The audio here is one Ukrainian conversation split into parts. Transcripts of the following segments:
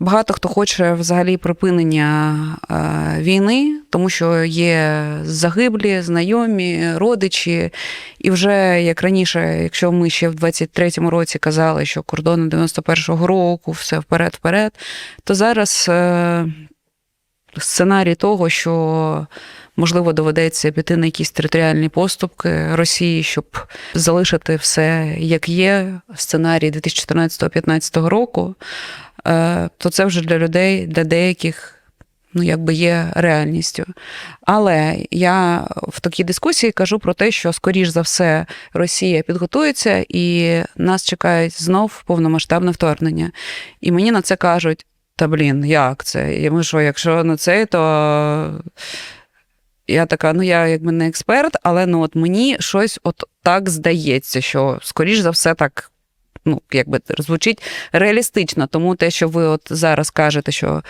Багато хто хоче взагалі припинення е, війни, тому що є загиблі, знайомі, родичі. І вже як раніше, якщо ми ще в 23-му році казали, що кордони 91-го року, все вперед-вперед, то зараз е, сценарій того, що можливо доведеться піти на якісь територіальні поступки Росії, щоб залишити все як є. Сценарій 2014-2015 року, то це вже для людей, для деяких. Ну, якби є реальністю. Але я в такій дискусії кажу про те, що, скоріш за все, Росія підготується і нас чекають знов повномасштабне вторгнення. І мені на це кажуть: та блін, як це? І ми що, якщо на це, то я така, ну я якби не експерт, але ну от мені щось от так здається, що скоріш за все так. Ну, якби звучить реалістично, тому те, що ви от зараз кажете, що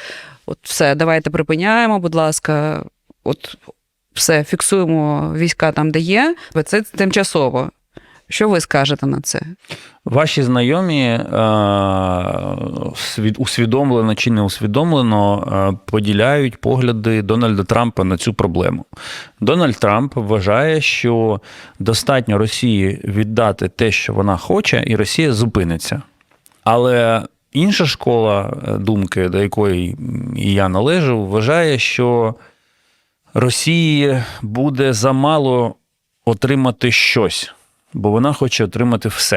от все, давайте припиняємо, будь ласка, от все, фіксуємо війська там, де є, це тимчасово. Що ви скажете на це? Ваші знайомі е, усвідомлено чи не усвідомлено е, поділяють погляди Дональда Трампа на цю проблему. Дональд Трамп вважає, що достатньо Росії віддати те, що вона хоче, і Росія зупиниться. Але інша школа е, думки, до якої і я належу, вважає, що Росії буде замало отримати щось, бо вона хоче отримати все.